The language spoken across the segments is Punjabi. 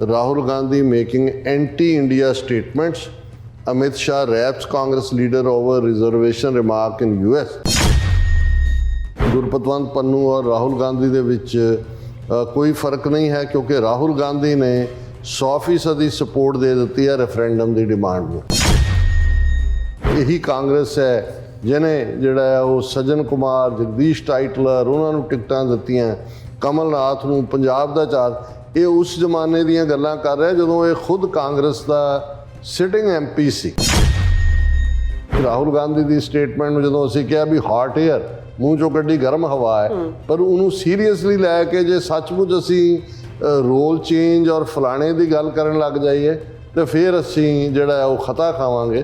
Rahul Gandhi making anti-India statements. Amit Shah raps Congress leader over reservation remark in US. Gurpatwant Pannu ਔਰ ਰਾਹੁਲ ਗਾਂਧੀ ਦੇ ਵਿੱਚ ਕੋਈ ਫ਼ਰਕ ਨਹੀਂ ਹੈ ਕਿਉਂਕਿ ਰਾਹੁਲ ਗਾਂਧੀ ਨੇ 100% ਦੀ ਸਪੋਰਟ ਦੇ ਦਿੱਤੀ ਹੈ ਰੈਫਰੈਂਡਮ ਦੀ ਡਿਮਾਂਡ ਨੂੰ ਇਹੀ ਕਾਂਗਰਸ ਹੈ ਜਿਹਨੇ ਜਿਹੜਾ ਹੈ ਉਹ ਸਜਨ ਕੁਮਾਰ ਜਗਦੀਸ਼ ਟਾਈਟਲਰ ਉਹਨਾਂ ਨੂੰ ਟਿਕਟਾਂ ਦਿੱਤੀਆਂ ਕਮਲਨਾਥ ਨੂੰ ਪੰਜਾਬ ਦਾ ਚਾਰ ਇਹ ਉਸ ਜ਼ਮਾਨੇ ਦੀਆਂ ਗੱਲਾਂ ਕਰ ਰਿਹਾ ਜਦੋਂ ਇਹ ਖੁਦ ਕਾਂਗਰਸ ਦਾ ਸਿਟਿੰਗ ਐਮਪੀ ਸੀ। ਰਾਹੁਲ ਗਾਂਧੀ ਦੀ ਸਟੇਟਮੈਂਟ ਨੂੰ ਜਦੋਂ ਅਸੀਂ ਕਿਹਾ ਵੀ ਹੌਟ 에ਅਰ ਮੂੰਹ ਚੋਂ ਕੱਢੀ ਗਰਮ ਹਵਾ ਹੈ ਪਰ ਉਹਨੂੰ ਸੀਰੀਅਸਲੀ ਲੈ ਕੇ ਜੇ ਸੱਚਮੁੱਚ ਅਸੀਂ ਰੋਲ ਚੇਂਜ ਔਰ ਫਲਾਣੇ ਦੀ ਗੱਲ ਕਰਨ ਲੱਗ ਜਾਈਏ ਤੇ ਫਿਰ ਅਸੀਂ ਜਿਹੜਾ ਉਹ ਖਤਾ ਖਾਵਾਂਗੇ।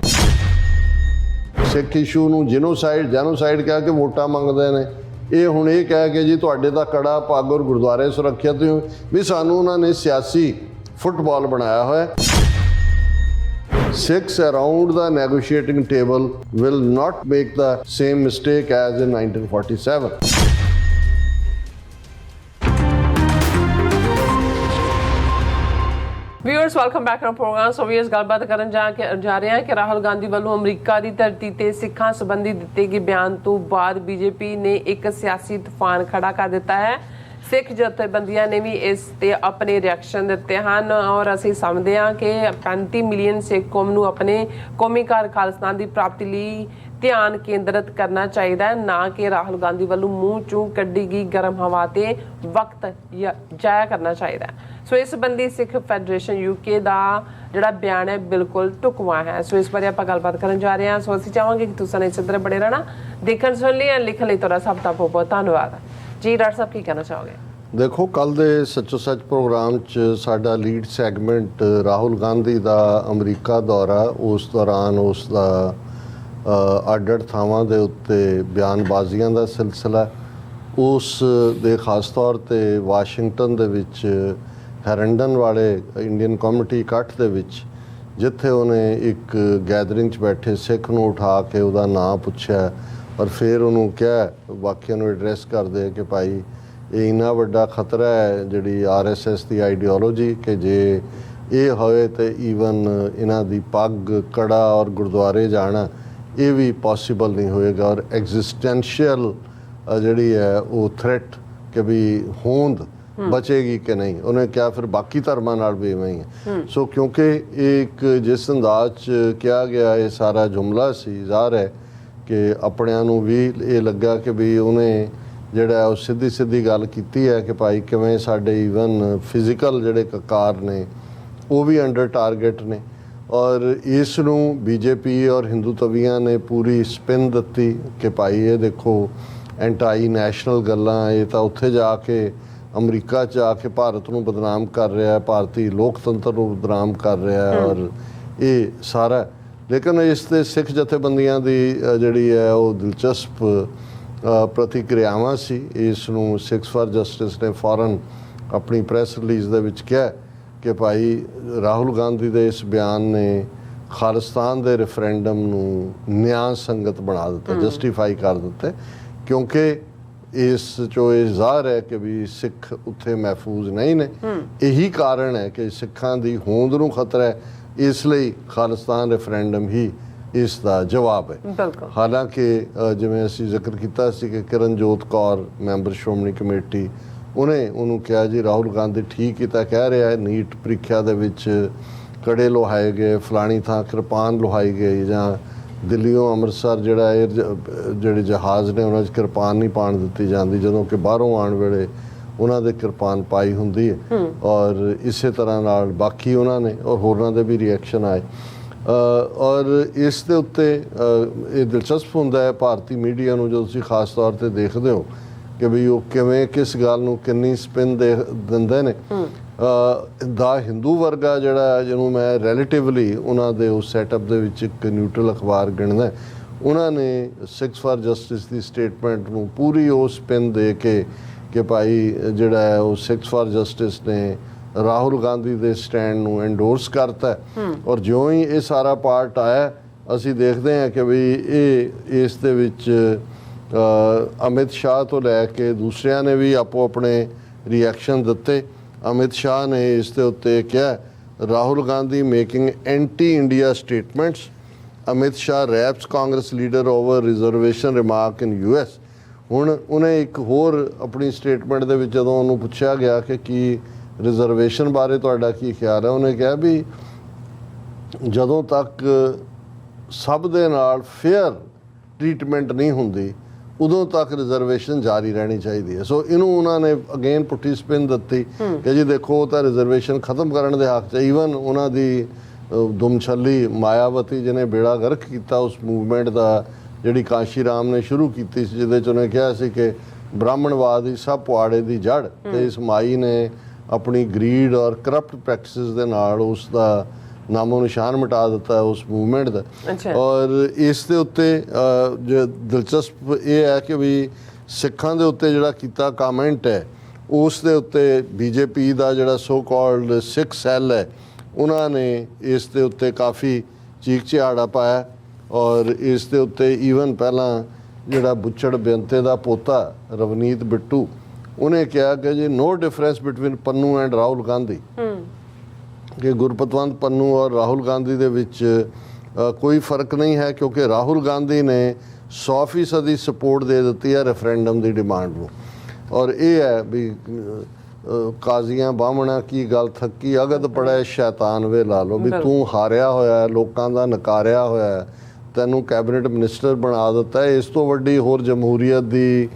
ਸਿੱਖ ਇਸ਼ੂ ਨੂੰ ਜੀਨੋਸਾਈਡ ਜੈਨੋਸਾਈਡ ਕਹਿ ਕੇ ਵੋਟਾਂ ਮੰਗਦੇ ਨੇ। ਇਹ ਹੁਣ ਇਹ ਕਹਿ ਕੇ ਜੀ ਤੁਹਾਡੇ ਦਾ ਕੜਾ ਪੱਗ ਔਰ ਗੁਰਦੁਆਰੇ ਸੁਰੱਖਿਅਤ ਹੋ ਵੀ ਸਾਨੂੰ ਉਹਨਾਂ ਨੇ ਸਿਆਸੀ ਫੁੱਟਬਾਲ ਬਣਾਇਆ ਹੋਇਆ ਹੈ Six around the negotiating table will not make the same mistake as in 1947. Viewers welcome back to program so viewers ਗੱਲਬਾਤ ਕਰਨ ਜਾ ਕੇ ਜਾ ਰਹੇ ਹਾਂ ਕਿ ਰਾਹੁਲ ਗਾਂਧੀ ਵੱਲੋਂ ਅਮਰੀਕਾ ਦੀ ਧਰਤੀ ਤੇ ਸਿੱਖਾਂ ਸੰਬੰਧੀ ਦਿੱਤੇ ਗਏ ਬਿਆਨ ਤੋਂ ਬਾਅਦ ਬੀਜੇਪੀ ਨੇ ਇੱਕ ਸਿਆਸੀ ਤੂਫਾਨ ਖੜਾ ਕਰ ਦਿੱਤਾ ਹੈ। ਸਿੱਖ ਜਥੇਬੰਦੀਆਂ ਨੇ ਵੀ ਇਸ ਤੇ ਆਪਣੇ ਰਿਐਕਸ਼ਨ ਦਿੱਤੇ ਹਨ ਔਰ ਅਸੀਂ ਸਮਝਦੇ ਹਾਂ ਕਿ 35 ਮਿਲੀਅਨ ਸਿੱਖ ਕੌਮ ਨੂੰ ਆਪਣੇ ਕੌਮੀ ਕਾਰ ਖਾਲਿਸਤਾਨ ਦੀ ਪ੍ਰਾਪਤੀ ਲਈ ਧਿਆਨ ਕੇਂਦਰਿਤ ਕਰਨਾ ਚਾਹੀਦਾ ਹੈ, ਨਾ ਕਿ ਰਾਹੁਲ ਗਾਂਧੀ ਵੱਲੋਂ ਮੂੰਹ ਚੋਂ ਕੱਢੀ ਗਈ ਗਰਮ ਹਵਾ ਤੇ ਵਕਤ ਜਾਇਆ ਕਰਨਾ ਚਾਹੀਦਾ ਹੈ। ਸੋ ਇਸ ਸੰਬੰਧੀ ਸਿੱਖ ਫੈਡਰੇਸ਼ਨ ਯੂਕੇ ਦਾ ਜਿਹੜਾ ਬਿਆਨ ਹੈ ਬਿਲਕੁਲ ਢੁਕਵਾਂ ਹੈ। ਸੋ ਇਸ ਬਾਰੇ ਆਪਾਂ ਗੱਲਬਾਤ ਕਰਨ ਜਾ ਰਹੇ ਹਾਂ। ਸੋ ਅਸੀਂ ਚਾਹਾਂਗੇ ਕਿ ਤੁਸੀਂ ਇਸ ਤਰ੍ਹਾਂ ਬੜੇ ਰਹਿਣਾ ਦੇਖਣ ਸੁਣ ਲਈ ਜਾਂ ਲਈ ਤੁਹਾਡਾ ਸਭ ਦਾ ਬਹੁਤ ਬਹੁਤ ਧੰਨਵਾਦ। ਜੀ ਡਾਕਟਰ ਸਾਹਿਬ ਕੀ ਕਹਿਣਾ ਚਾਹੋਗੇ? ਦੇਖੋ ਕੱਲ ਦੇ ਸੱਚੋ ਸੱਚ ਪ੍ਰੋਗਰਾਮ 'ਚ ਸਾਡਾ ਲੀਡ ਸੈਗਮੈਂਟ ਰਾਹੁਲ ਗਾਂਧੀ ਦਾ ਅਮਰੀਕਾ ਦੌਰਾ ਉਸ ਦੌਰਾਨ ਉਸ ਦਾ ਅ, ਅੱਡ-ਅੱਡ ਥਾਵਾਂ ਦੇ ਉੱਤੇ ਬਿਆਨਬਾਜ਼ੀਆਂ ਦਾ ਸਿਲਸਿਲਾ ਉਸ ਦੇ ਖਾਸ ਤੌਰ ਤੇ ਵਾਸ਼ਿੰਗਟਨ ਦੇ ਵਿੱਚ ਹੈਰੰਡਨ ਵਾਲੇ ਇੰਡੀਅਨ ਕਮਿਊਨਿਟੀ ਇਕੱਠ ਦੇ ਵਿੱਚ, ਜਿੱਥੇ ਉਹਨੇ ਇੱਕ ਗੈਦਰਿੰਗ 'ਚ ਬੈਠੇ ਸਿੱਖ ਨੂੰ ਉਠਾ ਕੇ ਉਹਦਾ ਨਾਂ ਪੁੱਛਿਆ ਔਰ ਫਿਰ ਉਹਨੂੰ ਕਿਹਾ, ਵਾਕਿਆ ਨੂੰ ਐਡਰੈਸ ਕਰਦੇ ਕਿ ਭਾਈ ਇਹ ਇੰਨਾ ਵੱਡਾ ਖਤਰਾ ਹੈ ਜਿਹੜੀ ਆਰਐਸਐਸ ਦੀ ਆਈਡੀਓਲੋਜੀ ਕਿ ਜੇ ਇਹ ਹੋਵੇ ਤੇ ਈਵਨ ਇਹਨਾਂ ਦੀ ਪੱਗ, ਕੜਾ ਔਰ ਗੁਰਦੁਆਰੇ ਜਾਣਾ, ਇਹ ਵੀ ਪੋਸੀਬਲ ਨਹੀਂ ਹੋਏਗਾ ਔਰ ਐਗਜ਼ਿਸਟੈਂਸ਼ੀਅਲ ਜਿਹੜੀ ਹੈ ਉਹ ਥ੍ਰੈਟ ਕਿ ਵੀ ਹੋਂਦ ਬਚੇਗੀ ਕਿ ਨਹੀਂ? ਉਹਨੇ ਕਿਹਾ ਫਿਰ ਬਾਕੀ ਧਰਮਾਂ ਨਾਲ ਵੀ ਇਵੇਂ ਹੀ ਹੈ। ਸੋ ਕਿਉਂਕਿ ਇੱਕ ਜਿਸ ਅੰਦਾਜ਼ 'ਚ ਕਿਹਾ ਗਿਆ ਇਹ ਸਾਰਾ ਜੁਮਲਾ ਸੀ ਜ਼ਾਹਰ ਹੈ ਕਿ ਆਪਣਿਆਂ ਨੂੰ ਵੀ ਇਹ ਲੱਗਾ ਕਿ ਵੀ ਉਹਨੇ ਜਿਹੜਾ ਉਹ ਸਿੱਧੀ ਸਿੱਧੀ ਗੱਲ ਕੀਤੀ ਹੈ ਕਿ ਭਾਈ ਕਿਵੇਂ ਸਾਡੇ ਈਵਨ ਫਿਜ਼ੀਕਲ ਜਿਹੜੇ ਕਕਾਰ ਨੇ ਉਹ ਵੀ ਅੰਡਰ ਟਾਰਗੇਟ ਨੇ। ਔਰ ਇਸ ਨੂੰ ਬੀਜੇਪੀ ਔਰ ਹਿੰਦੂ ਤਵੀਆਂ ਨੇ ਪੂਰੀ ਸਪਿਨ ਦਿੱਤੀ ਕਿ ਭਾਈ ਇਹ ਦੇਖੋ ਐਂਟਾਈ ਨੈਸ਼ਨਲ ਗੱਲਾਂ ਇਹ ਤਾਂ ਉੱਥੇ ਜਾ ਕੇ ਅਮਰੀਕਾ 'ਚ ਆ ਕੇ ਭਾਰਤ ਨੂੰ ਬਦਨਾਮ ਕਰ ਰਿਹਾ ਹੈ ਭਾਰਤੀ ਲੋਕਤੰਤਰ ਨੂੰ ਬਦਨਾਮ ਕਰ ਰਿਹਾ ਹੈ ਔਰ ਇਹ ਸਾਰਾ ਲੇਕਿਨ ਇਸ ਤੇ ਸਿੱਖ ਜਥੇਬੰਦੀਆਂ ਦੀ ਜਿਹੜੀ ਹੈ ਉਹ ਦਿਲਚਸਪ ਪ੍ਰਤੀਕਿਰਿਆਵਾਂ ਸੀ। ਇਸ ਨੂੰ ਸਿਕਸ ਫਾਰ ਜਸਟਿਸ ਨੇ ਫੌਰਨ ਆਪਣੀ ਪ੍ਰੈਸ ਰਿਲੀਜ਼ ਦੇ ਵਿੱਚ ਕਿਹਾ ਕਿ ਭਾਈ ਰਾਹੁਲ ਗਾਂਧੀ ਦੇ ਇਸ ਬਿਆਨ ਨੇ ਖਾਲਿਸਤਾਨ ਦੇ ਰੈਫਰੈਂਡਮ ਨੂੰ ਨਿਆਂ ਸੰਗਤ ਬਣਾ ਦਿੱਤਾ ਜਸਟੀਫਾਈ ਕਰ ਦਿੱਤਾ। ਕਿਉਂਕਿ ਇਸ ਚੋਂ ਇਹ ਜ਼ਾਹਰ ਹੈ ਕਿ ਵੀ ਸਿੱਖ ਉੱਥੇ ਮਹਿਫੂਜ਼ ਨਹੀਂ ਨੇ। ਇਹੀ ਕਾਰਨ ਹੈ ਕਿ ਸਿੱਖਾਂ ਦੀ ਹੋਂਦ ਨੂੰ ਖਤਰਾ ਹੈ। ਇਸ ਲਈ ਖਾਲਿਸਤਾਨ ਰੈਫਰੈਂਡਮ ਹੀ ਇਸ ਦਾ ਜਵਾਬ ਹੈ। ਹਾਲਾਂਕਿ ਜਿਵੇਂ ਅਸੀਂ ਜ਼ਿਕਰ ਕੀਤਾ ਸੀ ਕਿ ਕਿਰਨਜੋਤ ਕੌਰ ਮੈਂਬਰ ਸ਼੍ਰੋਮਣੀ ਕਮੇਟੀ ਉਹਨੇ ਉਹਨੂੰ ਕਿਹਾ ਜੀ ਰਾਹੁਲ ਗਾਂਧੀ ਠੀਕ ਹੀ ਤਾਂ ਕਹਿ ਰਿਹਾ ਹੈ ਨੀਟ ਪ੍ਰੀਖਿਆ ਦੇ ਵਿੱਚ ਕੜੇ ਲੋਹਾਏ ਗਏ ਫਲਾਣੀ ਥਾਂ ਕਿਰਪਾਨ ਲੋਹਾਈ ਗਈ ਜਾਂ ਦਿੱਲੀੋਂ ਅੰਮ੍ਰਿਤਸਰ ਜਿਹੜਾ ਇਹ ਜਿਹੜੇ ਜਹਾਜ਼ ਨੇ ਉਹਨਾਂ 'ਚ ਕਿਰਪਾਨ ਨਹੀਂ ਪਾਣ ਦਿੱਤੀ ਜਾਂਦੀ ਜਦੋਂ ਕਿ ਬਾਹਰੋਂ ਆਉਣ ਵੇਲੇ ਉਹਨਾਂ ਦੇ ਕਿਰਪਾਨ ਪਾਈ ਹੁੰਦੀ ਹੈ। ਔਰ ਇਸੇ ਤਰ੍ਹਾਂ ਨਾਲ ਬਾਕੀ ਉਹਨਾਂ ਨੇ ਔਰ ਹੋਰਨਾਂ ਦੇ ਵੀ ਰਿਐਕਸ਼ਨ ਆਏ। ਔਰ ਇਸ ਦੇ ਉੱਤੇ ਇਹ ਦਿਲਚਸਪ ਹੁੰਦਾ ਹੈ ਭਾਰਤੀ ਮੀਡੀਆ ਨੂੰ ਜਦੋਂ ਤੁਸੀਂ ਖਾਸ ਤੌਰ ਤੇ ਦੇਖਦੇ ਹੋ ਕਿ ਵੀ ਉਹ ਕਿਵੇਂ ਕਿਸ ਗੱਲ ਨੂੰ ਕਿੰਨੀ ਸਪਿਨ ਦੇ ਦਿੰਦੇ ਨੇ। ਦਾ ਹਿੰਦੂ ਵਰਗਾ ਜਿਹੜਾ ਜਿਹਨੂੰ ਮੈਂ ਰਿਲੇਟਿਵਲੀ ਉਹਨਾਂ ਦੇ ਉਸ ਸੈਟਅਪ ਦੇ ਵਿੱਚ ਇੱਕ ਨਿਊਟਰਲ ਅਖਬਾਰ ਗਿਣਦਾ ਉਹਨਾਂ ਨੇ ਸਿਕਸ ਫਾਰ ਜਸਟਿਸ ਦੀ ਸਟੇਟਮੈਂਟ ਨੂੰ ਪੂਰੀ ਉਹ ਸਪਿਨ ਦੇ ਕੇ ਕਿ ਭਾਈ ਜਿਹੜਾ ਹੈ ਉਹ ਸਿਕਸ ਫਾਰ ਜਸਟਿਸ ਨੇ ਰਾਹੁਲ ਗਾਂਧੀ ਦੇ ਸਟੈਂਡ ਨੂੰ ਐਂਡੋਰਸ ਕਰਤਾ। ਔਰ ਜਿਉਂ ਹੀ ਇਹ ਸਾਰਾ ਪਾਰਟ ਆਇਆ ਅਸੀਂ ਦੇਖਦੇ ਹਾਂ ਕਿ ਵੀ ਇਹ ਇਸ ਦੇ ਵਿੱਚ ਅਮਿਤ ਸ਼ਾਹ ਤੋਂ ਲੈ ਕੇ ਦੂਸਰਿਆਂ ਨੇ ਵੀ ਆਪੋ ਆਪਣੇ ਰਿਐਕਸ਼ਨ ਦਿੱਤੇ ਅਮਿਤ ਸ਼ਾਹ ਨੇ ਇਸ ਦੇ ਉੱਤੇ ਕਿਹਾ, Rahul Gandhi making anti India statements Amit Shah raps Congress leader over reservation remark in US ਹੁਣ ਉਹਨੇ ਇੱਕ ਹੋਰ ਆਪਣੀ ਸਟੇਟਮੈਂਟ ਦੇ ਵਿੱਚ ਜਦੋਂ ਉਹਨੂੰ ਪੁੱਛਿਆ ਗਿਆ ਕਿ ਕੀ ਰਿਜ਼ਰਵੇਸ਼ਨ ਬਾਰੇ ਤੁਹਾਡਾ ਕੀ ਖਿਆਲ ਹੈ, ਉਹਨੇ ਕਿਹਾ ਵੀ ਜਦੋਂ ਤੱਕ ਸਭ ਦੇ ਨਾਲ ਫੇਅਰ ਟ੍ਰੀਟਮੈਂਟ ਨਹੀਂ ਹੁੰਦੀ ਉਦੋਂ ਤੱਕ ਰਿਜ਼ਰਵੇਸ਼ਨ ਜਾਰੀ ਰਹਿਣੀ ਚਾਹੀਦੀ ਹੈ। ਸੋ ਇਹਨੂੰ ਉਹਨਾਂ ਨੇ ਅਗੇਨ ਪੁੱਠੀ ਸਪਿਨ ਦਿੱਤੀ ਕਿ ਜੀ ਦੇਖੋ ਤਾਂ ਰਿਜ਼ਰਵੇਸ਼ਨ ਖਤਮ ਕਰਨ ਦੇ ਹੱਕ 'ਚ ਈਵਨ ਉਹਨਾਂ ਦੀ ਦੁਮਛੱਲੀ ਮਾਇਆਵਤੀ ਜਿਹਨੇ ਬੇੜਾ ਗਰਕ ਕੀਤਾ ਉਸ ਮੂਵਮੈਂਟ ਦਾ ਜਿਹੜੀ ਕਾਂਸ਼ੀ ਰਾਮ ਨੇ ਸ਼ੁਰੂ ਕੀਤੀ ਸੀ ਜਿਹਦੇ 'ਚ ਉਹਨੇ ਕਿਹਾ ਸੀ ਕਿ ਬ੍ਰਾਹਮਣਵਾਦ ਹੀ ਸਭ ਪੁਆੜੇ ਦੀ ਜੜ ਤੇ ਇਸ ਮਾਈ ਨੇ ਆਪਣੀ ਗਰੀਡ ਔਰ ਕਰਪਟ ਪ੍ਰੈਕਟਿਸਿਸ ਦੇ ਨਾਲ ਉਸ ਦਾ ਨਾਮੋ ਨਿਸ਼ਾਨ ਮਿਟਾ ਦਿੱਤਾ ਉਸ ਮੂਵਮੈਂਟ ਦਾ। ਔਰ ਇਸ ਦੇ ਉੱਤੇ ਜੋ ਦਿਲਚਸਪ ਇਹ ਹੈ ਕਿ ਵੀ ਸਿੱਖਾਂ ਦੇ ਉੱਤੇ ਜਿਹੜਾ ਕੀਤਾ ਕਮੈਂਟ ਹੈ ਉਸ ਦੇ ਉੱਤੇ ਬੀਜੇਪੀ ਦਾ ਜਿਹੜਾ ਸੋ ਕਾਲਡ ਸਿੱਖ ਸੈੱਲ ਹੈ ਉਹਨਾਂ ਨੇ ਇਸ ਦੇ ਉੱਤੇ ਕਾਫੀ ਚੀਕ ਚਿਹਾੜਾ ਪਾਇਆ। ਔਰ ਇਸ ਦੇ ਉੱਤੇ ਈਵਨ ਪਹਿਲਾਂ ਜਿਹੜਾ ਬੁੱਚੜ ਬੇਨਤੇ ਦਾ ਪੋਤਾ ਰਵਨੀਤ ਬਿੱਟੂ ਉਹਨੇ ਕਿਹਾ ਕਿ ਜੀ no difference between Pannu and Rahul Gandhi ਕਿ ਗੁਰਪਤਵੰਤ ਪੰਨੂ ਔਰ ਰਾਹੁਲ ਗਾਂਧੀ ਦੇ ਵਿੱਚ ਕੋਈ ਫ਼ਰਕ ਨਹੀਂ ਹੈ ਕਿਉਂਕਿ ਰਾਹੁਲ ਗਾਂਧੀ ਨੇ 100% ਦੀ ਸਪੋਰਟ ਦੇ ਦਿੱਤੀ ਹੈ ਰੈਫਰੈਂਡਮ ਦੀ ਡਿਮਾਂਡ ਨੂੰ। ਔਰ ਇਹ ਹੈ ਵੀ ਕਾਜ਼ੀਆਂ ਬਾਹਮਣਾ ਕੀ ਗੱਲ ਥੱਕੀ ਅਗਦ ਪੜੈ ਸ਼ੈਤਾਨ ਵੇ ਲਾ ਲੋ ਵੀ ਤੂੰ ਹਾਰਿਆ ਹੋਇਆ ਹੈ ਲੋਕਾਂ ਦਾ ਨਕਾਰਿਆ ਹੋਇਆ ਹੈ ਤੈਨੂੰ ਕੈਬਨਿਟ ਮਿਨਿਸਟਰ ਬਣਾ ਦਿੱਤਾ ਹੈ ਇਸ ਤੋਂ ਵੱਡੀ ਹੋਰ ਜਮਹੂਰੀਅਤ ਦੀ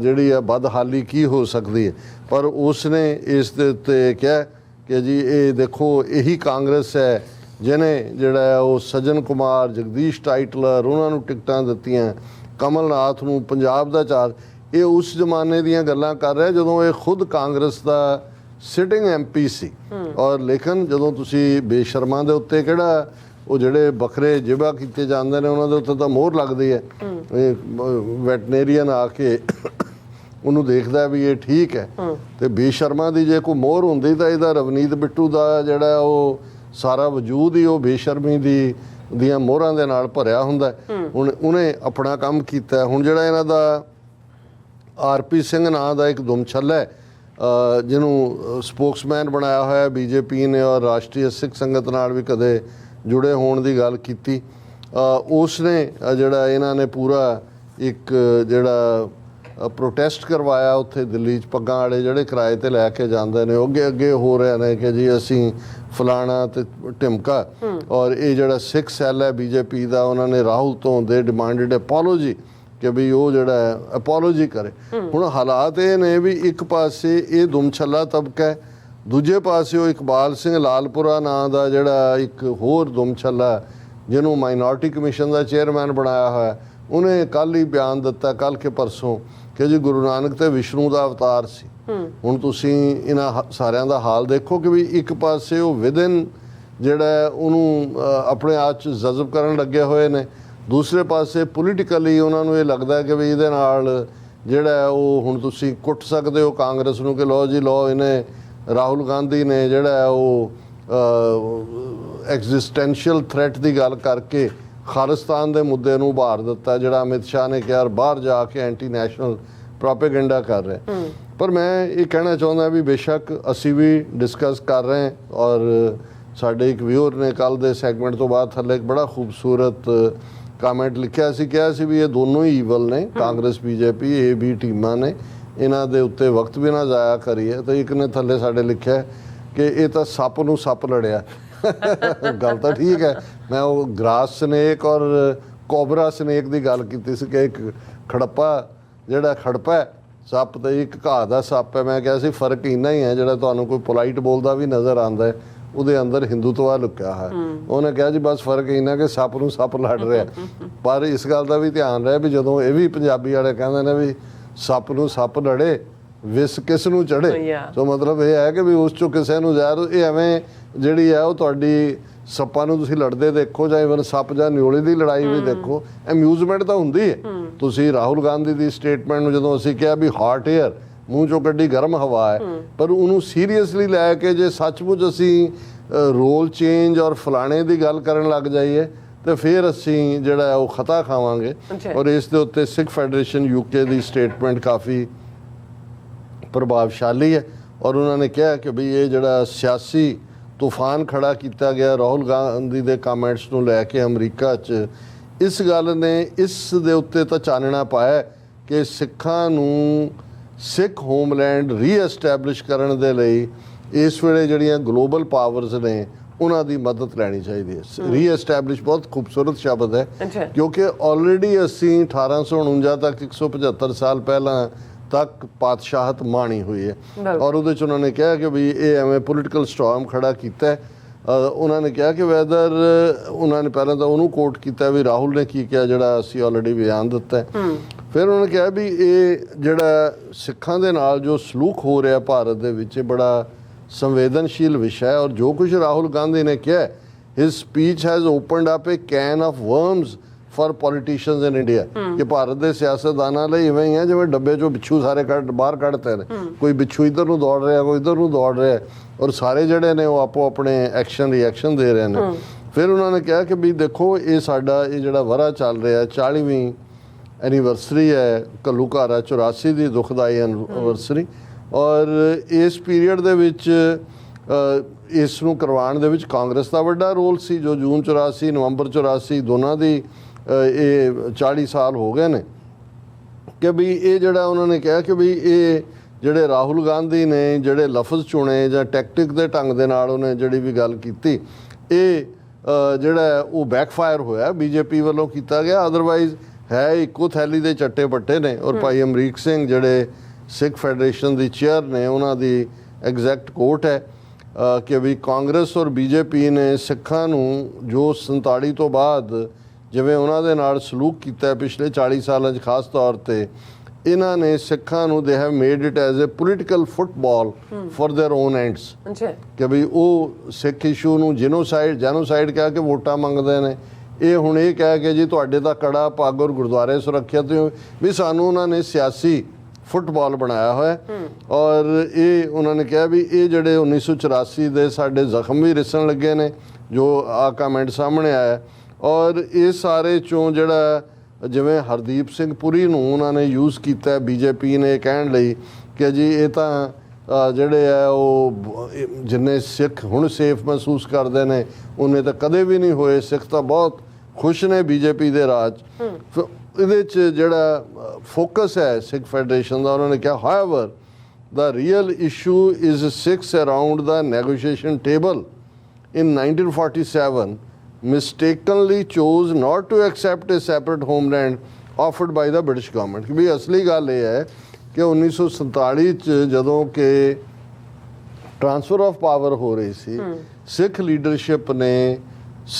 ਜਿਹੜੀ ਹੈ ਬਦਹਾਲੀ ਕੀ ਹੋ ਸਕਦੀ ਹੈ? ਪਰ ਉਸ ਨੇ ਇਸ ਦੇ ਉੱਤੇ ਕਿਹਾ ਕਿ ਜੀ ਇਹ ਦੇਖੋ ਇਹੀ ਕਾਂਗਰਸ ਹੈ ਜਿਹਨੇ ਜਿਹੜਾ ਉਹ ਸਜਨ ਕੁਮਾਰ ਜਗਦੀਸ਼ ਟਾਈਟਲਰ ਉਹਨਾਂ ਨੂੰ ਟਿਕਟਾਂ ਦਿੱਤੀਆਂ ਕਮਲਨਾਥ ਨੂੰ ਪੰਜਾਬ ਦਾ ਚਾਰ। ਇਹ ਉਸ ਜ਼ਮਾਨੇ ਦੀਆਂ ਗੱਲਾਂ ਕਰ ਰਿਹਾ ਜਦੋਂ ਇਹ ਖੁਦ ਕਾਂਗਰਸ ਦਾ ਸਿਟਿੰਗ ਐਮਪੀ ਸੀ। ਔਰ ਲੇਕਿਨ ਜਦੋਂ ਤੁਸੀਂ ਬੇਸ਼ਰਮਾਂ ਦੇ ਉੱਤੇ ਕਿਹੜਾ ਉਹ ਜਿਹੜੇ ਬੱਕਰੇ ਜਿਬਾ ਕੀਤੇ ਜਾਂਦੇ ਨੇ ਉਹਨਾਂ ਦੇ ਉੱਤੇ ਤਾਂ ਮੋਹਰ ਲੱਗਦੀ ਹੈ। ਇਹ ਵੈਟਨੇਰੀਅਨ ਆ ਕੇ ਉਹਨੂੰ ਦੇਖਦਾ ਵੀ ਇਹ ਠੀਕ ਹੈ। ਤੇ ਬੇਸ਼ਰਮਾ ਦੀ ਜੇ ਕੋਈ ਮੋਹਰ ਹੁੰਦੀ ਤਾਂ ਇਹਦਾ ਰਵਨੀਤ ਬਿੱਟੂ ਦਾ ਜਿਹੜਾ ਉਹ ਸਾਰਾ ਵਜੂਦ ਹੀ ਉਹ ਬੇਸ਼ਰਮੀ ਦੀ ਦੀਆਂ ਮੋਹਰਾਂ ਦੇ ਨਾਲ ਭਰਿਆ ਹੁੰਦਾ। ਹੁਣ ਉਹਨੇ ਆਪਣਾ ਕੰਮ ਕੀਤਾ। ਹੁਣ ਜਿਹੜਾ ਇਹਨਾਂ ਦਾ ਆਰਪੀ ਸਿੰਘ ਨਾਂ ਦਾ ਇੱਕ ਦੁਮਛੱਲਾ ਹੈ ਜਿਹਨੂੰ ਸਪੋਕਸਮੈਨ ਬਣਾਇਆ ਹੋਇਆ ਬੀਜੇਪੀ ਨੇ ਔਰ ਰਾਸ਼ਟਰੀ ਸਿੱਖ ਸੰਗਤ ਨਾਲ ਵੀ ਕਦੇ ਜੁੜੇ ਹੋਣ ਦੀ ਗੱਲ ਕੀਤੀ। ਅ, ਉਸ ਨੇ ਅ, ਜਿਹੜਾ ਇਹਨਾਂ ਨੇ ਪੂਰਾ ਇੱਕ ਜਿਹੜਾ ਪ੍ਰੋਟੈਸਟ ਕਰਵਾਇਆ ਉੱਥੇ ਦਿੱਲੀ 'ਚ। ਪੱਗਾਂ ਵਾਲੇ ਜਿਹੜੇ ਕਿਰਾਏ ਤੇ ਲੈ ਕੇ ਜਾਂਦੇ ਨੇ ਅੱਗੇ ਅੱਗੇ ਹੋ ਰਹੇ ਨੇ ਕਿ ਜੀ ਅਸੀਂ ਫਲਾਣਾ ਤੇ ਢਿਮਕਾ ਔਰ ਇਹ ਜਿਹੜਾ ਸਿੱਖ ਸੈੱਲ ਹੈ ਬੀਜੇਪੀ ਦਾ ਉਹਨਾਂ ਨੇ ਰਾਹੁਲ ਤੋਂ ਦੇ ਡਿਮਾਂਡਡ ਅਪੋਲੋਜੀ ਕਿ ਵੀ ਉਹ ਜਿਹੜਾ ਅਪੋਲੋਜੀ ਕਰੇ। ਹੁਣ ਹਾਲਾਤ ਇਹ ਨੇ ਵੀ ਇੱਕ ਪਾਸੇ ਇਹ ਦੁਮਛੱਲਾ ਤਬਕਾ ਹੈ ਦੂਜੇ ਪਾਸੇ ਉਹ ਇਕਬਾਲ ਸਿੰਘ ਲਾਲਪੁਰਾ ਨਾਂ ਦਾ ਜਿਹੜਾ ਇੱਕ ਹੋਰ ਦੁਮਛੱਲਾ ਜਿਹਨੂੰ ਮਾਈਨੋਰਟੀ ਕਮਿਸ਼ਨ ਦਾ ਚੇਅਰਮੈਨ ਬਣਾਇਆ ਹੋਇਆ ਉਹਨੇ ਕੱਲ ਹੀ ਬਿਆਨ ਦਿੱਤਾ ਕੱਲ ਕੇ ਪਰਸੋਂ ਕਿ ਜੀ ਗੁਰੂ ਨਾਨਕ ਤੇ ਵਿਸ਼ਨੂੰ ਦਾ ਅਵਤਾਰ ਸੀ। ਹੁਣ ਤੁਸੀਂ ਇਹਨਾਂ ਸਾਰਿਆਂ ਦਾ ਹਾਲ ਦੇਖੋ ਕਿ ਵੀ ਇੱਕ ਪਾਸੇ ਉਹ ਵਿਦਨ ਜਿਹੜਾ ਉਹਨੂੰ ਆਪਣੇ ਆਪ ਚ ਜਜ਼ਬ ਕਰਨ ਲੱਗੇ ਹੋਏ ਨੇ। ਦੂਸਰੇ ਪਾਸੇ ਪੋਲੀਟੀਕਲੀ ਉਹਨਾਂ ਨੂੰ ਇਹ ਲੱਗਦਾ ਕਿ ਵੀ ਇਹਦੇ ਨਾਲ ਜਿਹੜਾ ਉਹ ਹੁਣ ਤੁਸੀਂ ਕੁੱਟ ਸਕਦੇ ਹੋ ਕਾਂਗਰਸ ਨੂੰ ਕਿ ਲੋ ਜੀ ਲੋ ਇਹਨੇ ਰਾਹੁਲ ਗਾਂਧੀ ਨੇ ਜਿਹੜਾ ਉਹ ਐਗਜ਼ਿਸਟੈਂਸ਼ੀਅਲ ਥ੍ਰੈਟ ਦੀ ਗੱਲ ਕਰਕੇ ਖਾਲਿਸਤਾਨ ਦੇ ਮੁੱਦੇ ਨੂੰ ਉਭਾਰ ਦਿੱਤਾ ਜਿਹੜਾ ਅਮਿਤ ਸ਼ਾਹ ਨੇ ਕਿਹਾ ਬਾਹਰ ਜਾ ਕੇ ਐਂਟੀ ਨੈਸ਼ਨਲ ਪ੍ਰੋਪੇਗੈਂਡਾ ਕਰ ਰਹੇ। ਪਰ ਮੈਂ ਇਹ ਕਹਿਣਾ ਚਾਹੁੰਦਾ ਵੀ ਬੇਸ਼ੱਕ ਅਸੀਂ ਵੀ ਡਿਸਕਸ ਕਰ ਰਹੇ ਹਾਂ ਔਰ ਸਾਡੇ ਇੱਕ ਵਿਊਅਰ ਨੇ ਕੱਲ ਦੇ ਸੈਗਮੈਂਟ ਤੋਂ ਬਾਅਦ ਥੱਲੇ ਇੱਕ ਬੜਾ ਖੂਬਸੂਰਤ ਕਮੈਂਟ ਲਿਖਿਆ ਸੀ ਕਿਹਾ ਸੀ ਵੀ ਇਹ ਦੋਨੋਂ ਹੀ ਈਵਲ ਨੇ ਕਾਂਗਰਸ ਬੀਜੇਪੀ ਏ ਬੀ ਟੀਮਾਂ ਨੇ। ਇਹਨਾਂ ਦੇ ਉੱਤੇ ਵਕਤ ਵੀ ਨਾ ਜ਼ਾਇਆ ਕਰੀਏ। ਤੇ ਇੱਕ ਨੇ ਥੱਲੇ ਸਾਡੇ ਲਿਖਿਆ ਕਿ ਇਹ ਤਾਂ ਸੱਪ ਨੂੰ ਸੱਪ ਲੜਿਆ। ਗੱਲ ਤਾਂ ਠੀਕ ਹੈ। ਮੈਂ ਉਹ ਗ੍ਰਾਸ ਸਨੇਕ ਔਰ ਕੋਬਰਾ ਸਨੇਕ ਦੀ ਗੱਲ ਕੀਤੀ ਸੀ ਕਿ ਇੱਕ ਖੜੱਪਾ ਜਿਹੜਾ ਖੜਪਾ ਹੈ, ਸੱਪ ਤੇ ਇੱਕ ਘਾਹ ਦਾ ਸੱਪ ਹੈ। ਮੈਂ ਕਿਹਾ ਸੀ ਫ਼ਰਕ ਇੰਨਾ ਹੀ ਹੈ ਜਿਹੜਾ ਤੁਹਾਨੂੰ ਕੋਈ ਪੋਲਾਈਟ ਬੋਲਦਾ ਵੀ ਨਜ਼ਰ ਆਉਂਦਾ ਹੈ ਉਹਦੇ ਅੰਦਰ ਹਿੰਦੂਤਵਾ ਲੁਕਿਆ ਹੈ। ਉਹਨੇ ਕਿਹਾ ਜੀ ਬਸ ਫ਼ਰਕ ਇੰਨਾ ਕਿ ਸੱਪ ਨੂੰ ਸੱਪ ਲੜ ਰਿਹਾ ਪਰ ਇਸ ਗੱਲ ਦਾ ਵੀ ਧਿਆਨ ਰਹੇ ਵੀ ਜਦੋਂ ਇਹ ਵੀ ਪੰਜਾਬੀ ਵਾਲੇ ਕਹਿੰਦੇ ਨੇ ਵੀ ਸੱਪ ਨੂੰ ਸੱਪ ਲੜੇ ਵਿਸ ਕਿਸ ਨੂੰ ਚੜੇ. ਸੋ ਮਤਲਬ ਇਹ ਹੈ ਕਿ ਵੀ ਉਸ ਚੋਂ ਕਿਸੇ ਨੂੰ ਜ਼ਹਿਰ ਇਹ ਐਵੇਂ ਜਿਹੜੀ ਹੈ ਉਹ ਤੁਹਾਡੀ ਸੱਪਾਂ ਨੂੰ ਤੁਸੀਂ ਲੜਦੇ ਦੇਖੋ ਜਾਂ ਇਵਨ ਸੱਪ ਜਾਂ ਨਿਓਲੇ ਦੀ ਲੜਾਈ ਵੀ ਦੇਖੋ ਅਮਿਊਜ਼ਮੈਂਟ ਤਾਂ ਹੁੰਦੀ ਹੈ। ਤੁਸੀਂ ਰਾਹੁਲ ਗਾਂਧੀ ਦੀ ਸਟੇਟਮੈਂਟ ਨੂੰ ਜਦੋਂ ਅਸੀਂ ਕਿਹਾ ਵੀ ਹਾਟ 에ਅਰ ਮੂੰਹ ਚੋਂ ਕੱਢੀ ਗਰਮ ਹਵਾ ਹੈ ਪਰ ਉਹਨੂੰ ਸੀਰੀਅਸਲੀ ਲੈ ਕੇ ਜੇ ਸੱਚਮੁੱਚ ਅਸੀਂ ਰੋਲ ਚੇਂਜ ਔਰ ਫਲਾਣੇ ਦੀ ਗੱਲ ਕਰਨ ਲੱਗ ਜਾਈਏ ਤੇ ਫਿਰ ਅਸੀਂ ਜਿਹੜਾ ਉਹ ਖਤਾ ਖਾਵਾਂਗੇ। ਔਰ ਇਸ ਦੇ ਉੱਤੇ ਸਿੱਖ ਫੈਡਰੇਸ਼ਨ ਯੂਕੇ ਦੀ ਸਟੇਟਮੈਂਟ ਕਾਫੀ ਪ੍ਰਭਾਵਸ਼ਾਲੀ ਹੈ ਔਰ ਉਹਨਾਂ ਨੇ ਕਿਹਾ ਕਿ ਵੀ ਇਹ ਜਿਹੜਾ ਸਿਆਸੀ ਤੂਫਾਨ ਖੜਾ ਕੀਤਾ ਗਿਆ ਰਾਹੁਲ ਗਾਂਧੀ ਦੇ ਕਮੈਂਟਸ ਨੂੰ ਲੈ ਕੇ ਅਮਰੀਕਾ 'ਚ ਇਸ ਗੱਲ ਨੇ ਇਸ ਦੇ ਉੱਤੇ ਤਾਂ ਚਾਨਣਾ ਪਾਇਆ ਕਿ ਸਿੱਖਾਂ ਨੂੰ ਸਿੱਖ ਹੋਮਲੈਂਡ ਰੀਐਸਟੈਬਲਿਸ਼ ਕਰਨ ਦੇ ਲਈ ਇਸ ਵੇਲੇ ਜਿਹੜੀਆਂ ਗਲੋਬਲ ਪਾਵਰਸ ਨੇ ਉਹਨਾਂ ਦੀ ਮਦਦ ਲੈਣੀ ਚਾਹੀਦੀ ਹੈ ਰੀਐਸਟੈਬਲਿਸ਼ ਬਹੁਤ ਖੂਬਸੂਰਤ ਸ਼ਬਦ ਹੈ। ਕਿਉਂਕਿ ਆਲਰੇਡੀ ਅਸੀਂ 1849 ਤੱਕ 175 ਸਾਲ ਪਹਿਲਾਂ ਤੱਕ ਪਾਤਸ਼ਾਹਤ ਮਾਣੀ ਹੋਈ ਹੈ। ਔਰ ਉਹਦੇ ਚ ਉਹਨਾਂ ਨੇ ਕਿਹਾ ਕਿ ਵੀ ਇਹ ਐਵੇਂ ਪੋਲਿਟੀਕਲ ਸਟਾਰਮ ਖੜਾ ਕੀਤਾ ਹੈ। ਉਹਨਾਂ ਨੇ ਕਿਹਾ ਕਿ ਵੈਦਰ ਉਹਨਾਂ ਨੇ ਪਹਿਲਾਂ ਤਾਂ ਉਹਨੂੰ ਕੋਟ ਕੀਤਾ ਵੀ ਰਾਹੁਲ ਨੇ ਕੀ ਕਿਹਾ ਜਿਹੜਾ ਅਸੀਂ ਆਲਰੇਡੀ ਬਿਆਨ ਦਿੱਤਾ ਹੈ। ਫਿਰ ਉਹਨਾਂ ਨੇ ਕਿਹਾ ਵੀ ਇਹ ਜਿਹੜਾ ਸਿੱਖਾਂ ਦੇ ਨਾਲ ਜੋ ਸਲੂਕ ਹੋ ਰਿਹਾ ਭਾਰਤ ਦੇ ਵਿੱਚ ਬੜਾ ਸੰਵੇਦਨਸ਼ੀਲ ਵਿਸ਼ਾ ਹੈ। ਔਰ ਜੋ ਕੁਝ ਰਾਹੁਲ ਗਾਂਧੀ ਨੇ ਕਿਹਾ his speech has opened up a can of worms for politicians in India ਕਿ ਭਾਰਤ ਦੇ ਸਿਆਸਤਦਾਨਾਂ ਲਈ ਇਵੇਂ ਹੀ ਹੈ ਜਿਵੇਂ ਡੱਬੇ ਚੋਂ ਬਿੱਛੂ ਸਾਰੇ ਕੱਢ ਬਾਹਰ ਕੱਢਤੇ ਨੇ ਕੋਈ ਬਿੱਛੂ ਇੱਧਰ ਨੂੰ ਦੌੜ ਰਿਹਾ ਕੋਈ ਇੱਧਰ ਨੂੰ ਦੌੜ ਰਿਹਾ ਔਰ ਸਾਰੇ ਜਿਹੜੇ ਨੇ ਉਹ ਆਪੋ ਆਪਣੇ ਐਕਸ਼ਨ ਰਿਐਕਸ਼ਨ ਦੇ ਰਹੇ ਨੇ ਫਿਰ ਉਹਨਾਂ ਨੇ ਕਿਹਾ ਕਿ ਵੀ ਦੇਖੋ ਇਹ ਸਾਡਾ ਇਹ ਜਿਹੜਾ ਵਰਾ ਚੱਲ ਰਿਹਾ 40ਵੀਂ ਐਨੀਵਰਸਰੀ ਹੈ ਘੱਲੂਘਾਰਾ 84 ਦੀ ਦੁਖਦਾਈ ਐਨੀਵਰਸਰੀ ਔਰ ਇਸ ਪੀਰੀਅਡ ਦੇ ਵਿੱਚ ਇਸ ਨੂੰ ਕਰਵਾਉਣ ਦੇ ਵਿੱਚ ਕਾਂਗਰਸ ਦਾ ਵੱਡਾ ਰੋਲ ਸੀ ਜੋ ਜੂਨ 84 ਨਵੰਬਰ 84 ਦੋਨਾਂ ਦੀ ਇਹ 40 ਸਾਲ ਹੋ ਗਏ ਨੇ ਕਿ ਵੀ ਇਹ ਜਿਹੜਾ ਉਹਨਾਂ ਨੇ ਕਿਹਾ ਕਿ ਵੀ ਇਹ ਜਿਹੜੇ ਰਾਹੁਲ ਗਾਂਧੀ ਨੇ ਜਿਹੜੇ ਲਫ਼ਜ਼ ਚੁਣੇ ਜਾਂ ਟੈਕਟਿਕ ਦੇ ਢੰਗ ਦੇ ਨਾਲ ਉਹਨੇ ਜਿਹੜੀ ਵੀ ਗੱਲ ਕੀਤੀ ਇਹ ਜਿਹੜਾ ਉਹ ਬੈਕਫਾਇਰ ਹੋਇਆ ਬੀਜੇਪੀ ਵੱਲੋਂ ਕੀਤਾ ਗਿਆ ਅਦਰਵਾਈਜ਼ ਹੈ ਇੱਕੋ ਥੈਲੀ ਦੇ ਚੱਟੇ ਪੱਟੇ ਨੇ ਔਰ ਭਾਈ ਅਮਰੀਕ ਸਿੰਘ ਜਿਹੜੇ ਸਿੱਖ ਫੈਡਰੇਸ਼ਨ ਦੀ ਚੇਅਰ ਨੇ ਉਹਨਾਂ ਦੀ ਐਗਜ਼ੈਕਟ ਕੋਟ ਹੈ ਕਿ ਵੀ ਕਾਂਗਰਸ ਔਰ ਬੀਜੇਪੀ ਨੇ ਸਿੱਖਾਂ ਨੂੰ ਜੋ 47 ਤੋਂ ਬਾਅਦ ਜਿਵੇਂ ਉਹਨਾਂ ਦੇ ਨਾਲ ਸਲੂਕ ਕੀਤਾ ਪਿਛਲੇ 40 ਸਾਲਾਂ 'ਚ ਖਾਸ ਤੌਰ ਤੇ ਇਹਨਾਂ ਨੇ ਸਿੱਖਾਂ ਨੂੰ they have made it as a political football for their own ends ਕਿ ਵੀ ਉਹ ਸਿੱਖ ਇਸ਼ੂ ਨੂੰ ਜੈਨੋਸਾਈਡ ਜੈਨੋਸਾਈਡ ਕਹਿ ਕੇ ਵੋਟਾਂ ਮੰਗਦੇ ਨੇ। ਇਹ ਹੁਣ ਇਹ ਕਹਿ ਕੇ ਜੀ ਤੁਹਾਡੇ ਦਾ ਕੜਾ ਪੱਗ ਔਰ ਗੁਰਦੁਆਰੇ ਸੁਰੱਖਿਅਤ ਵੀ ਸਾਨੂੰ ਉਹਨਾਂ ਨੇ ਸਿਆਸੀ ਫੁੱਟਬਾਲ ਬਣਾਇਆ ਹੋਇਆ। ਔਰ ਇਹ ਉਹਨਾਂ ਨੇ ਕਿਹਾ ਵੀ ਇਹ ਜਿਹੜੇ 1984 ਦੇ ਸਾਡੇ ਜ਼ਖਮ ਵੀ ਰਿਸਣ ਲੱਗੇ ਨੇ ਜੋ ਆ ਕਮੈਂਟ ਸਾਹਮਣੇ ਆਇਆ। ਔਰ ਇਹ ਸਾਰੇ ਚੋਂ ਜਿਹੜਾ ਜਿਵੇਂ ਹਰਦੀਪ ਸਿੰਘ ਪੁਰੀ ਨੂੰ ਉਹਨਾਂ ਨੇ ਯੂਜ਼ ਕੀਤਾ ਬੀਜੇਪੀ ਨੇ ਕਹਿਣ ਲਈ ਕਿ ਜੀ ਇਹ ਤਾਂ ਜਿਹੜੇ ਆ ਉਹ ਜਿੰਨੇ ਸਿੱਖ ਹੁਣ ਸੇਫ ਮਹਿਸੂਸ ਕਰਦੇ ਨੇ ਉਹਨੇ ਤਾਂ ਕਦੇ ਵੀ ਨਹੀਂ ਹੋਏ ਸਿੱਖ ਤਾਂ ਬਹੁਤ ਖੁਸ਼ ਨੇ ਬੀਜੇਪੀ ਦੇ ਰਾਜ। ਇਹਦੇ ਚ ਜਿਹੜਾ ਫੋਕਸ ਹੈ ਸਿੱਖ ਫੈਡਰੇਸ਼ਨ ਦਾ ਉਹਨਾਂ ਨੇ ਕਿਹਾ however the real issue is six around the negotiation table in 1947 mistakenly chose not to accept a separate homeland offered by the British government ਕਿ ਵੀ ਅਸਲੀ ਗੱਲ ਇਹ ਹੈ ਕਿ 1947 ਚ ਜਦੋਂ ਕਿ ਟ੍ਰਾਂਸਫਰ ਆਫ ਪਾਵਰ ਹੋ ਰਹੀ ਸੀ ਸਿੱਖ ਲੀਡਰਸ਼ਿਪ ਨੇ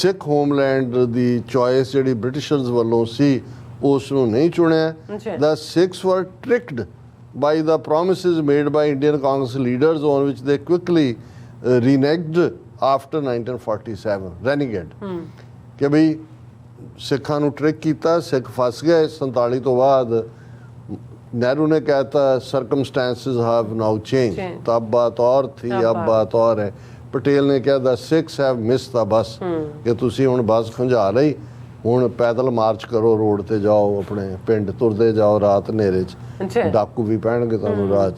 ਸਿੱਖ ਹੋਮਲੈਂਡ ਦੀ ਚੋਇਸ ਜਿਹੜੀ ਬ੍ਰਿਟਿਸ਼ਰਸ ਵੱਲੋਂ ਸੀ ਉਸ ਨੂੰ ਨਹੀਂ ਚੁਣਿਆ ਅੱਛਾ। the Sikhs were tricked by the promises made by Indian Congress leaders on which they quickly after 1947 renegade. ਕਿ ਵੀ ਸਿੱਖਾਂ ਨੂੰ ਟ੍ਰਿਕ ਕੀਤਾ ਸਿੱਖ ਫਸ ਗਏ 47 ਤੋਂ ਬਾਅਦ ਨਹਿਰੂ ਨੇ ਕਹਿਤਾ ਸਰਕਮਸਟੈਂਸਸ ਹੈਵ ਨਾਓ ਚੇਂਜ. ਤਬ ਬਾਤ ਔਰ ਥੀ ਅਬ ਔਰ ਹੈ। ਪਟੇਲ ਨੇ ਕਿਹਾ the Sikhs have miss the bus ਕਿ ਤੁਸੀਂ ਹੁਣ ਬੱਸ ਖੰਝਾ ਲਈ ਹੁਣ ਪੈਦਲ ਮਾਰਚ ਕਰੋ ਰੋਡ ਤੇ ਜਾਓ ਆਪਣੇ ਪਿੰਡ ਤੁਰਦੇ ਜਾਓ ਰਾਤ ਹਨੇਰੇ 'ਚ। ਡਾਕੂ ਵੀ ਪੈਣਗੇ ਤੁਹਾਨੂੰ ਰਾਤ।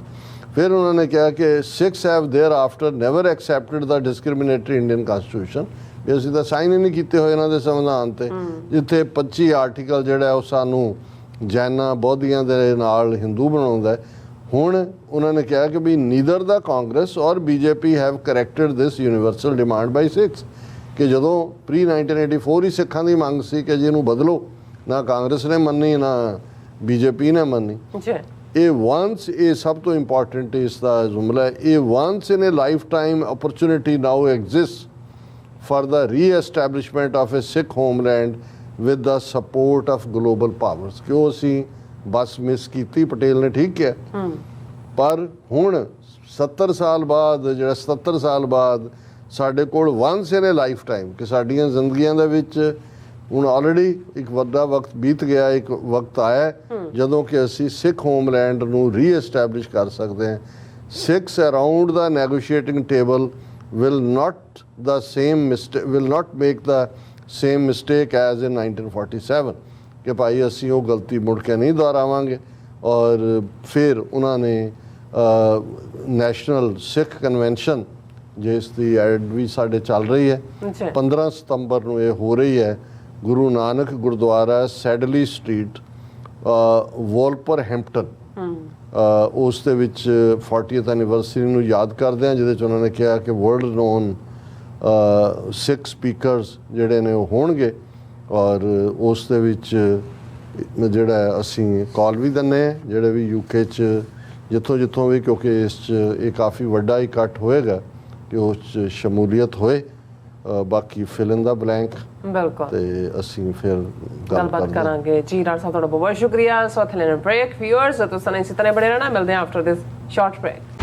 ਫਿਰ ਉਹਨਾਂ ਨੇ ਕਿਹਾ ਕਿ Sikhs have their after never accepted the discriminatory Indian constitution ਵੀ ਅਸੀਂ ਤਾਂ ਸਾਈਨ ਹੀ ਨਹੀਂ ਕੀਤੇ ਹੋਏ ਇਹਨਾਂ ਦੇ ਸੰਵਿਧਾਨ ਤੇ ਜਿੱਥੇ 25 ਆਰਟੀਕਲ ਜਿਹੜਾ ਹੈ ਉਹ ਸਾਨੂੰ ਜੈਨਾ ਬੋਧੀਆਂ ਦੇ ਨਾਲ ਹਿੰਦੂ ਬਣਾਉਂਦਾ ਹੈ ਹੁਣ ਉਹਨਾਂ ਨੇ ਕਿਹਾ ਕਿ ਵੀ ਨੀਦਰ ਦਾ ਕਾਂਗਰਸ ਔਰ BJP have corrected this universal demand by 6 ਕਿ ਜਦੋਂ ਪ੍ਰੀ 1984 ਹੀ ਸਿੱਖਾਂ ਦੀ ਮੰਗ ਸੀ ਕਿ ਜੀ ਇਹਨੂੰ ਬਦਲੋ ਨਾ ਕਾਂਗਰਸ ਨੇ ਮੰਨੀ ਨਾ ਬੀਜੇਪੀ ਨੇ ਮੰਨੀ ਅੱਛਾ ਇਹ ਵਾਂਸ ਇਹ ਸਭ ਤੋਂ ਇੰਪੋਰਟੈਂਟ ਇਸ ਦਾ ਜੁਮਲਾ ਹੈ। ਇਹ once in a lifetime opportunity now exist for the re-establishment of a Sikh homeland with the support of global powers ਕਿਉਂ ਅਸੀਂ ਬਸ ਮਿਸ ਕੀਤੀ ਪਟੇਲ ਨੇ ਠੀਕ ਕਿਹਾ ਪਰ ਹੁਣ 70 ਸਾਲ ਬਾਅਦ ਜਿਹੜਾ 77 ਸਾਲ ਬਾਅਦ ਸਾਡੇ ਕੋਲ once in a lifetime ਕਿ ਸਾਡੀਆਂ ਜ਼ਿੰਦਗੀਆਂ ਦੇ ਵਿੱਚ ਹੁਣ ਆਲਰੇਡੀ ਇੱਕ ਵੱਡਾ ਵਕਤ ਬੀਤ ਗਿਆ ਇੱਕ ਵਕਤ ਆਇਆ ਜਦੋਂ ਕਿ ਅਸੀਂ ਸਿੱਖ ਹੋਮਲੈਂਡ ਨੂੰ ਰੀਐਸਟੈਬਲਿਸ਼ ਕਰ ਸਕਦੇ ਹਾਂ। Sikhs around the negotiating table will not the same mistake will not make the same mistake as in 1947 ਕਿ ਭਾਈ ਅਸੀਂ ਉਹ ਗਲਤੀ ਮੁੜ ਕੇ ਨਹੀਂ ਦੁਹਰਾਵਾਂਗੇ। ਔਰ ਫਿਰ ਉਹਨਾਂ ਨੇ ਨੈਸ਼ਨਲ ਸਿੱਖ ਕਨਵੈਨਸ਼ਨ ਜਿਸ ਦੀ ਐਡ ਵੀ ਸਾਡੇ ਚੱਲ ਰਹੀ ਹੈ ਅੱਛਾ। 15 ਸਤੰਬਰ ਨੂੰ ਇਹ ਹੋ ਰਹੀ ਹੈ Guru Nanak Gurdwara Sedgley Street Wolverhampton ਉਸ ਦੇ ਵਿੱਚ 40th ਐਨੀਵਰਸਰੀ ਨੂੰ ਯਾਦ ਕਰਦੇ ਆ ਜਿਹਦੇ ਚ ਉਹਨਾਂ ਨੇ ਕਿਹਾ ਕਿ ਵਰਲਡ ਨੋਨ ਸਿੱਖ ਸਪੀਕਰਸ ਜਿਹੜੇ ਨੇ ਉਹ ਹੋਣਗੇ। ਔਰ ਉਸ ਦੇ ਵਿੱਚ ਜਿਹੜਾ ਅਸੀਂ ਕਾਲ ਵੀ ਦਿੰਨੇ ਜਿਹੜੇ ਵੀ ਯੂਕੇ ਚ ਜਿੱਥੋਂ ਜਿੱਥੋਂ ਵੀ ਕਿਉਂਕਿ ਇਸ ਚ ਇਹ ਕਾਫੀ ਵੱਡਾ ਇਕੱਠ ਹੋਏਗਾ ਕਿ ਉਸ ਚ ਸ਼ਮੂਲੀਅਤ ਹੋਏ। ਬਾਕੀ ਫਿਲ ਇਨ ਦਾ ਬਲੈਂਕ ਬਿਲਕੁਲ। ਤੇ ਅਸੀਂ ਫਿਰ ਗੱਲ ਗੱਲਬਾਤ ਕਰਾਂਗੇ। ਜੀ ਡਾਕਟਰ ਸਾਹਿਬ ਤੁਹਾਡਾ ਬਹੁਤ ਸ਼ੁਕਰੀਆ। ਸੋ ਥੈਲਨ ਬ੍ਰੇਕ ਵਿਊਅਰਸ ਤੁਸੀਂ ਇਸੇ ਤਰ੍ਹਾਂ ਬਣੇ ਰਹਿਣਾ। ਮਿਲਦੇ ਹਾਂ ਆਫਟਰ ਦਿਸ ਸ਼ਾਰਟ ਬ੍ਰੇਕ